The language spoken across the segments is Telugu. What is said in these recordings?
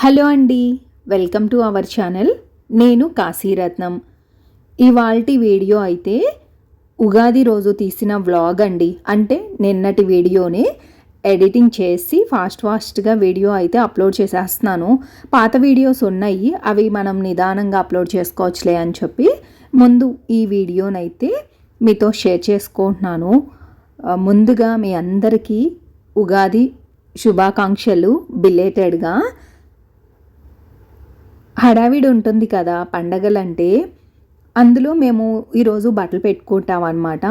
హలో అండి వెల్కమ్ టు అవర్ ఛానల్. నేను కాశీరత్నం ఇవాల్టి వీడియో అయితే ఉగాది రోజు తీసిన వ్లాగ్ అండి. అంటే నిన్నటి వీడియోనే ఎడిటింగ్ చేసి ఫాస్ట్ ఫాస్ట్గా వీడియో అయితే అప్లోడ్ చేసేస్తున్నాను. పాత వీడియోస్ ఉన్నాయి అవి మనం నిదానంగా అప్లోడ్ చేసుకోవచ్చులే అని చెప్పి ముందు ఈ వీడియోనైతే మీతో షేర్ చేసుకుంటున్నాను. ముందుగా మీ అందరికీ ఉగాది శుభాకాంక్షలు బిలేటెడ్గా. హడావిడి ఉంటుంది కదా పండగలంటే అందులో మేము ఈరోజు బట్టలు పెట్టుకుంటాం అనమాట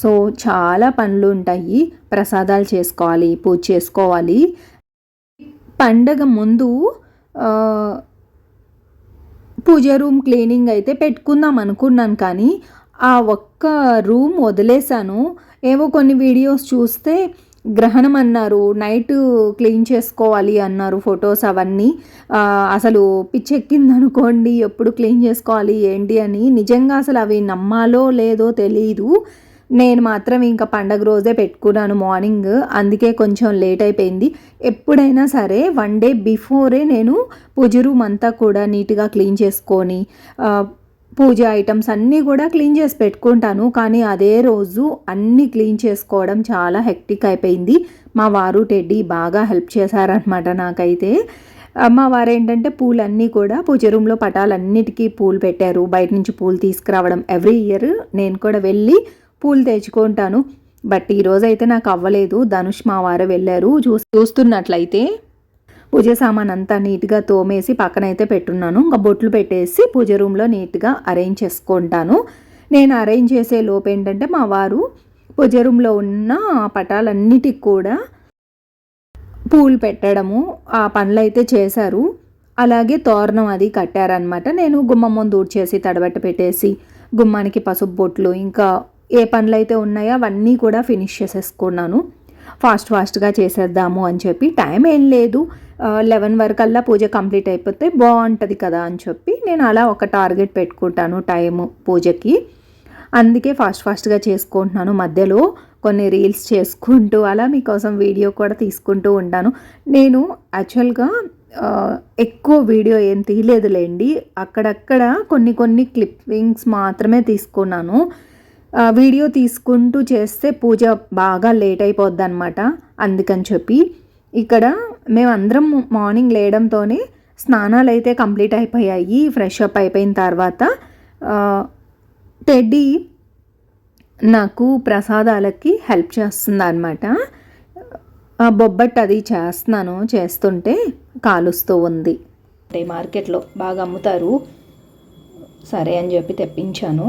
సో చాలా పనులు ఉంటాయి. ప్రసాదాలు చేసుకోవాలి పూజ చేసుకోవాలి. పండగ ముందు పూజ రూమ్ క్లీనింగ్ అయితే పెట్టుకుందాం అనుకున్నాను కానీ ఆ ఒక్క రూమ్ వదిలేశాను. ఏవో కొన్ని వీడియోస్ చూస్తే గ్రహణం అన్నారు నైట్ క్లీన్ చేసుకోవాలి అన్నారు ఫొటోస్ అవన్నీ. అసలు పిచ్చెక్కింది అనుకోండి ఎప్పుడు క్లీన్ చేసుకోవాలి ఏంటి అని. నిజంగా అసలు అవి నమ్మాలో లేదో తెలియదు నేను మాత్రం ఇంకా పండగ రోజే పెట్టుకున్నాను మార్నింగ్ అందుకే కొంచెం లేట్ అయిపోయింది. ఎప్పుడైనా సరే వన్ డే బిఫోరే నేను పూజ రూమ్ అంతా కూడా నీట్గా క్లీన్ చేసుకొని పూజ ఐటమ్స్ అన్నీ కూడా క్లీన్ చేసి పెట్టుకుంటాను. కానీ అదే రోజు అన్నీ క్లీన్ చేసుకోవడం చాలా హెక్టిక్ అయిపోయింది. మా వారు టెడ్డీ బాగా హెల్ప్ చేశారనమాట నాకైతే. మా వారు ఏంటంటే పూలన్నీ కూడా పూజ రూమ్లో పటాలన్నిటికీ పూలు పెట్టారు. బయట నుంచి పూలు తీసుకురావడం ఎవ్రీ ఇయర్ నేను కూడా వెళ్ళి పూలు తెచ్చుకుంటాను. బట్ ఈరోజు అయితే నాకు అవ్వలేదు. ధనుష్ మా వారు వెళ్ళారు. చూ చూస్తున్నట్లయితే పూజ సామాన్ అంతా నీట్గా తోమేసి పక్కన అయితే పెట్టున్నాను. ఇంకా బొట్లు పెట్టేసి పూజ రూమ్లో నీట్గా అరేంజ్ చేసుకుంటాను. నేను అరేంజ్ చేసే లోపు ఏంటంటే మా వారు పూజ రూమ్లో ఉన్న పటాలన్నిటికి కూడా పూలు పెట్టడము ఆ పనులు అయితే చేశారు. అలాగే తోరణం అది కట్టారనమాట నేను గుమ్మం ముందు ఊడ్చేసి తడబెట్ట పెట్టేసి గుమ్మానికి పసుపు బొట్లు ఇంకా ఏ పనులు అయితే ఉన్నాయో అవన్నీ కూడా ఫినిష్ చేసేసుకున్నాను. ఫాస్ట్ ఫాస్ట్గా చేసేద్దాము అని చెప్పి టైం ఏం లేదు. లెవెన్ వరకల్లా పూజ కంప్లీట్ అయిపోతే బాగుంటుంది కదా అని చెప్పి నేను అలా ఒక టార్గెట్ పెట్టుకుంటాను టైము పూజకి. అందుకే ఫాస్ట్ ఫాస్ట్గా చేసుకుంటున్నాను. మధ్యలో కొన్ని రీల్స్ చేసుకుంటూ అలా మీకోసం వీడియో కూడా తీసుకుంటూ ఉంటాను. నేను యాక్చువల్గా ఎక్కువ వీడియో ఏం తీయలేదులేండి. అక్కడక్కడ కొన్ని కొన్ని క్లిప్పింగ్స్ మాత్రమే తీసుకున్నాను. వీడియో తీసుకుంటూ చేస్తే పూజ బాగా లేట్ అయిపోద్ది అనమాట అందుకని చెప్పి ఇక్కడ మేమందరం మార్నింగ్ లేయడంతోనే స్నానాలు అయితే కంప్లీట్ అయిపోయాయి ఫ్రెష్ అప్ అయిపోయిన తర్వాత టెడ్డీ నాకు ప్రసాదాలకి హెల్ప్ చేస్తుంది అనమాట బొబ్బట్ అది చేస్తున్నాను చేస్తుంటే కాలుస్తూ ఉంది. అంటే మార్కెట్లో బాగా అమ్ముతారు సరే అని చెప్పి తెప్పించాను.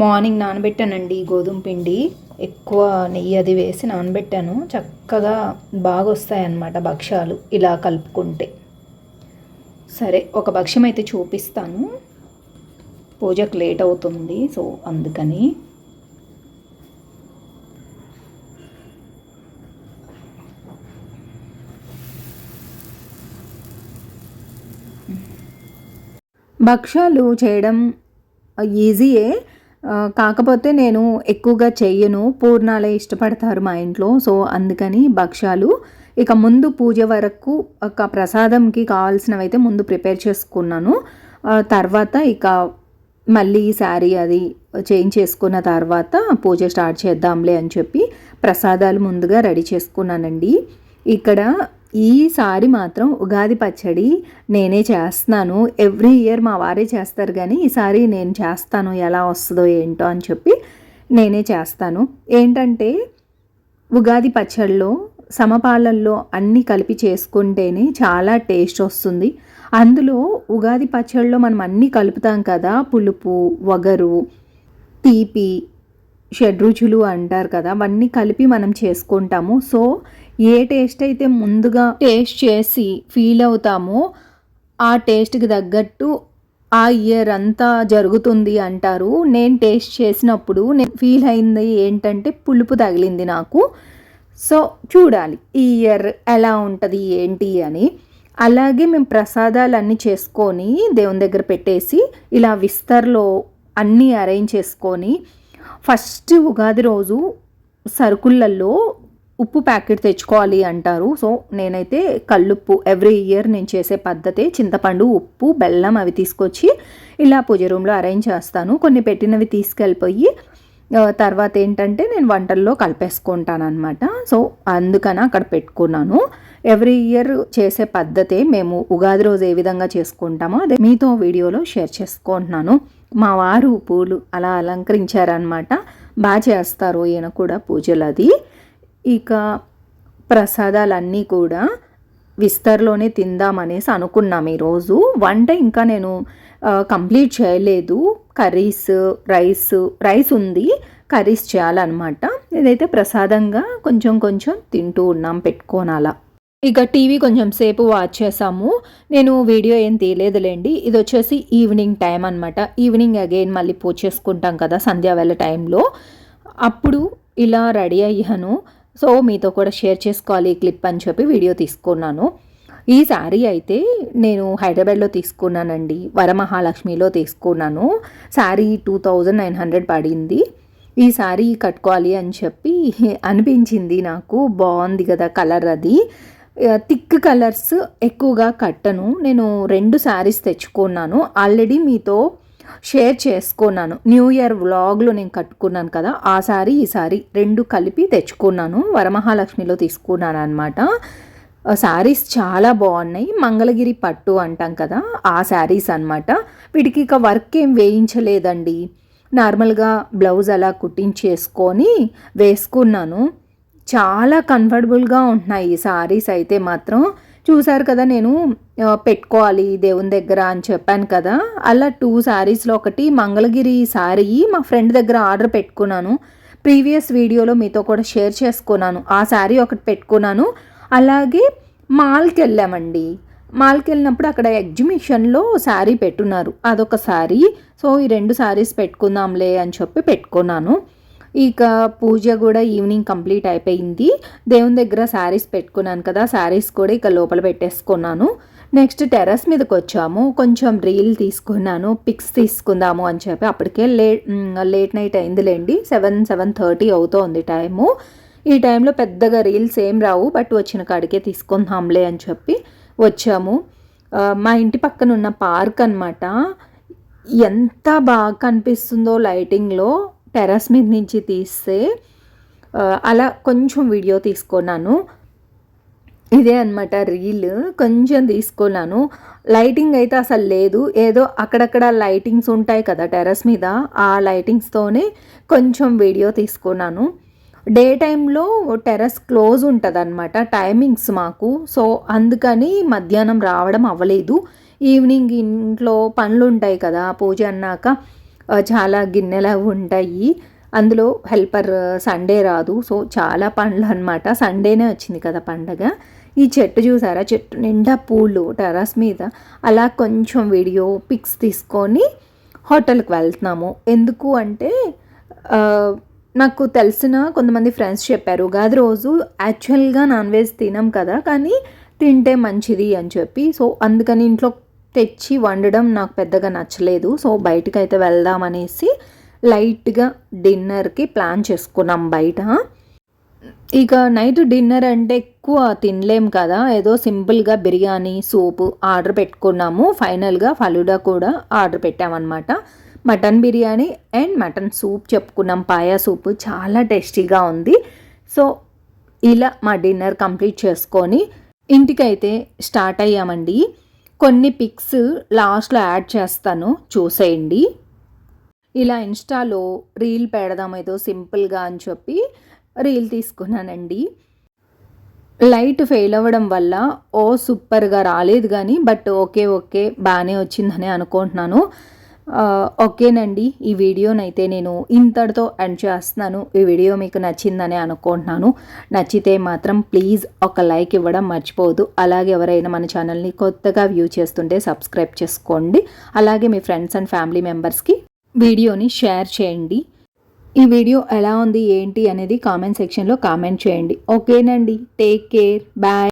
మార్నింగ్ నానబెట్టానండి గోధుమ పిండి. ఎక్కువ నెయ్యి అది వేసి నానబెట్టాను. చక్కగా బాగా వస్తాయన్నమాట భక్ష్యాలు ఇలా కలుపుకుంటే. సరే ఒక భక్ష్యం అయితే చూపిస్తాను. పూజకు లేట్ అవుతుంది సో అందుకని. భక్ష్యాలు చేయడం ఈజీయే కాకపోతే నేను ఎక్కువగా చెయ్యను. పూర్ణాలే ఇష్టపడతారు మా ఇంట్లో. సో అందుకని భక్ష్యాలు. ఇక ముందు పూజ వరకు ఒక ప్రసాదంకి కావాల్సినవి అయితే ముందు ప్రిపేర్ చేసుకున్నాను. తర్వాత ఇక మళ్ళీ శారీ అది చేంజ్ చేసుకున్న తర్వాత పూజ స్టార్ట్ చేద్దాంలే అని చెప్పి ప్రసాదాలు ముందుగా రెడీ చేసుకున్నానండి. ఇక్కడ ఈసారి మాత్రం ఉగాది పచ్చడి నేనే చేస్తున్నాను. ఎవ్రీ ఇయర్ మా వారే చేస్తారు కానీ ఈసారి నేను చేస్తాను ఎలా వస్తుందో ఏంటో అని చెప్పి నేనే చేస్తాను. ఏంటంటే ఉగాది పచ్చడిలో సమపాలల్లో అన్నీ కలిపి చేసుకుంటేనే చాలా టేస్ట్ వస్తుంది. అందులో ఉగాది పచ్చడిలో మనం అన్నీ కలుపుతాం కదా పులుపు వగరు తీపి షడ్రుచులు అంటారు కదా అవన్నీ కలిపి మనం చేసుకుంటాము. సో ఏ టేస్ట్ అయితే ముందుగా టేస్ట్ చేసి ఫీల్ అవుతామో ఆ టేస్ట్కి తగ్గట్టు ఆ ఇయర్ అంతా జరుగుతుంది అంటారు. నేను టేస్ట్ చేసినప్పుడు నేను ఫీల్ అయింది ఏంటంటే పులుపు తగిలింది నాకు. సో చూడాలి ఈ ఇయర్ ఎలా ఉంటుంది ఏంటి అని. అలాగే మేము ప్రసాదాలు అన్నీ చేసుకొని దేవుని దగ్గర పెట్టేసి ఇలా విస్తర్లో అన్నీ అరేంజ్ చేసుకొని ఫస్ట్ ఉగాది రోజు సరుకులల్లో ఉప్పు ప్యాకెట్ తెచ్చుకోవాలి అంటారు. సో నేనైతే కల్లుప్పు ఎవ్రీ ఇయర్ నేను చేసే పద్ధతే చింతపండు ఉప్పు బెల్లం అవి తీసుకొచ్చి ఇలా పూజ రూమ్లో అరేంజ్ చేస్తాను. కొన్ని పెట్టినవి తీసుకెళ్ళిపోయి తర్వాత ఏంటంటే నేను వంటల్లో కలిపేసుకుంటాను అనమాట సో అందుకని అక్కడ పెట్టుకున్నాను. ఎవ్రీ ఇయర్ చేసే పద్ధతే మేము ఉగాది రోజు ఏ విధంగా చేసుకుంటామో అదే మీతో వీడియోలో షేర్ చేసుకుంటున్నాను. మా వారు పూలు అలా అలంకరించారనమాట బాగా చేస్తారు ఈయన కూడా పూజలు అది. ఇక ప్రసాదాలన్నీ కూడా విస్తర్లోనే తిందామనేసి అనుకున్నాం ఈరోజు. వంట ఇంకా నేను కంప్లీట్ చేయలేదు. కర్రీస్ రైస్ రైస్ ఉంది. కర్రీస్ చేయాలన్నమాట. ఇదైతే ప్రసాదంగా కొంచెం కొంచెం తింటూ ఉన్నాం పెట్టుకోనాలా ఇక టీవీ కొంచెం సేపు వాచ్ చేసాము. నేను వీడియో ఏం తీయలేదులేండి. ఇది వచ్చేసి ఈవినింగ్ టైం అనమాట ఈవినింగ్ అగైన్ మళ్ళీ పూజ చేసుకుంటాం కదా సంధ్యావేళ టైంలో. అప్పుడు ఇలా రెడీ అయ్యాను. సో మీతో కూడా షేర్ చేసుకోవాలి ఈ క్లిప్ అని చెప్పి వీడియో తీసుకున్నాను. ఈ శారీ అయితే నేను హైదరాబాద్లో తీసుకున్నానండి. వరమహాలక్ష్మిలో తీసుకున్నాను. Sari two thousand nine hundred పడింది. ఈ శారీ కట్టుకోవాలి అని చెప్పి అనిపించింది నాకు. బాగుంది కదా కలర్ అది. థిక్ కలర్స్ ఎక్కువగా కట్టను. నేను రెండు శారీస్ తెచ్చుకున్నాను. ఆల్రెడీ మీతో షేర్ చేసుకున్నాను. న్యూ ఇయర్ వ్లాగ్లో నేను కట్టుకున్నాను కదా ఆ శారీ ఈ శారీ రెండు కలిపి తెచ్చుకున్నాను. వరమహాలక్ష్మిలో తీసుకున్నాను అనమాట శారీస్ చాలా బాగున్నాయి. మంగళగిరి పట్టు అంటాం కదా ఆ శారీస్ అనమాట వీటికి ఇక వర్క్ ఏం వేయించలేదండి. నార్మల్గా బ్లౌజ్ అలా కుట్టించేసుకొని వేసుకున్నాను. చాలా కంఫర్టబుల్గా ఉంటున్నాయి. ఈ సారీస్ అయితే మాత్రం చూసారు కదా నేను పెట్టుకోవాలి దేవుని దగ్గర అని చెప్పాను కదా. అలా టూ శారీస్లో ఒకటి మంగళగిరి శారీ మా ఫ్రెండ్ దగ్గర ఆర్డర్ పెట్టుకున్నాను. ప్రీవియస్ వీడియోలో మీతో కూడా షేర్ చేసుకున్నాను. ఆ శారీ ఒకటి పెట్టుకున్నాను. అలాగే మాల్కి వెళ్ళామండి. మాల్కి వెళ్ళినప్పుడు అక్కడ ఎగ్జిబిషన్లో శారీ పెట్టున్నారు. అదొక శారీ సో ఈ రెండు శారీస్ పెట్టుకుందాంలే అని చెప్పి పెట్టుకున్నాను. ఇక పూజ కూడా ఈవినింగ్ కంప్లీట్ అయిపోయింది. దేవుని దగ్గర శారీస్ పెట్టుకున్నాను కదా శారీస్ కూడా ఇక లోపల పెట్టేసుకున్నాను. నెక్స్ట్ టెర్రస్ మీదకి వచ్చాము. కొంచెం రీల్ తీసుకున్నాను పిక్స్ తీసుకుందాము అని చెప్పి. అప్పటికే లేట్ లేట్ నైట్ అయిందిలేండి. సెవెన్ సెవెన్ థర్టీ అవుతోంది టైము. ఈ టైంలో పెద్దగా రీల్స్ ఏం రావు బట్ వచ్చిన కాడికే తీసుకుందాంలే అని చెప్పి వచ్చాము. మా ఇంటి పక్కన ఉన్న పార్క్ అనమాట ఎంత బాగా కనిపిస్తుందో లైటింగ్లో. టెర్రస్ మీద నుంచి తీస్తే అలా కొంచెం వీడియో తీసుకున్నాను. ఇదే అనమాట రీల్. కొంచెం తీసుకున్నాను. లైటింగ్ అయితే అసలు లేదు. ఏదో అక్కడక్కడ లైటింగ్స్ ఉంటాయి కదా టెర్రస్ మీద. ఆ లైటింగ్స్తోనే కొంచెం వీడియో తీసుకున్నాను. డే టైంలో టెర్రస్ క్లోజ్ ఉంటుంది అనమాట టైమింగ్స్ మాకు. సో అందుకని మధ్యాహ్నం రావడం అవ్వలేదు. ఈవినింగ్ ఇంట్లో పనులు ఉంటాయి కదా పూజ అన్నాక. చాలా గిన్నెలు ఉంటాయి. అందులో హెల్పర్ సండే రాదు. సో చాలా పండ్లు అనమాట సండేనే వచ్చింది కదా పండగ. ఈ చెట్టు చూసారా? చెట్టు నిండా పూలు టెర్రస్ మీద. అలా కొంచెం వీడియో పిక్స్ తీసుకొని హోటల్కి వెళ్తున్నాము. ఎందుకు అంటే నాకు తెలిసిన కొంతమంది ఫ్రెండ్స్ చెప్పారు ఉగాది రోజు యాక్చువల్గా నాన్ వెజ్ తినం కదా కానీ తింటే మంచిది అని చెప్పి. సో అందుకని ఇంట్లో తెచ్చి వండడం నాకు పెద్దగా నచ్చలేదు. సో బయటకు అయితే వెళ్దామనేసి లైట్గా డిన్నర్కి ప్లాన్ చేసుకున్నాం బయట. ఇక నైట్ డిన్నర్ అంటే ఎక్కువ తినలేం కదా. ఏదో సింపుల్గా బిర్యానీ సూపు ఆర్డర్ పెట్టుకున్నాము. ఫైనల్గా ఫలుడా కూడా order పెట్టామన్నమాట. Mutton biryani and mutton soup చెప్పుకున్నాం. పాయా సూప్ చాలా టేస్టీగా ఉంది. సో ఇలా మా డిన్నర్ కంప్లీట్ చేసుకొని ఇంటికైతే స్టార్ట్ అయ్యామండి. కొన్ని పిక్స్ లాస్ట్లో యాడ్ చేస్తాను. చూసేయండి. ఇలా ఇన్స్టాలో రీల్ పెడదాం ఏదో సింపుల్గా అని చెప్పి రీల్ తీసుకున్నానండి. లైట్ ఫెయిల్ అవ్వడం వల్ల ఓ సూపర్గా రాలేదు కానీ బట్ ఓకే ఓకే బాగానే వచ్చిందని అనుకుంటున్నాను. ఓకేనండి. ఈ వీడియోనైతే నేను ఇంతటితో ఎండ్ చేస్తున్నాను. ఈ వీడియో మీకు నచ్చిందని అనుకుంటున్నాను. నచ్చితే మాత్రం ప్లీజ్ ఒక లైక్ ఇవ్వడం మర్చిపోవద్దు. అలాగే ఎవరైనా మన ఛానల్ని కొత్తగా వ్యూ చేస్తుంటే సబ్స్క్రైబ్ చేసుకోండి. అలాగే మీ ఫ్రెండ్స్ అండ్ ఫ్యామిలీ మెంబర్స్కి వీడియోని షేర్ చేయండి. ఈ వీడియో ఎలా ఉంది ఏంటి అనేది కామెంట్ సెక్షన్లో కామెంట్ చేయండి. ఓకేనండి. Take care. బాయ్.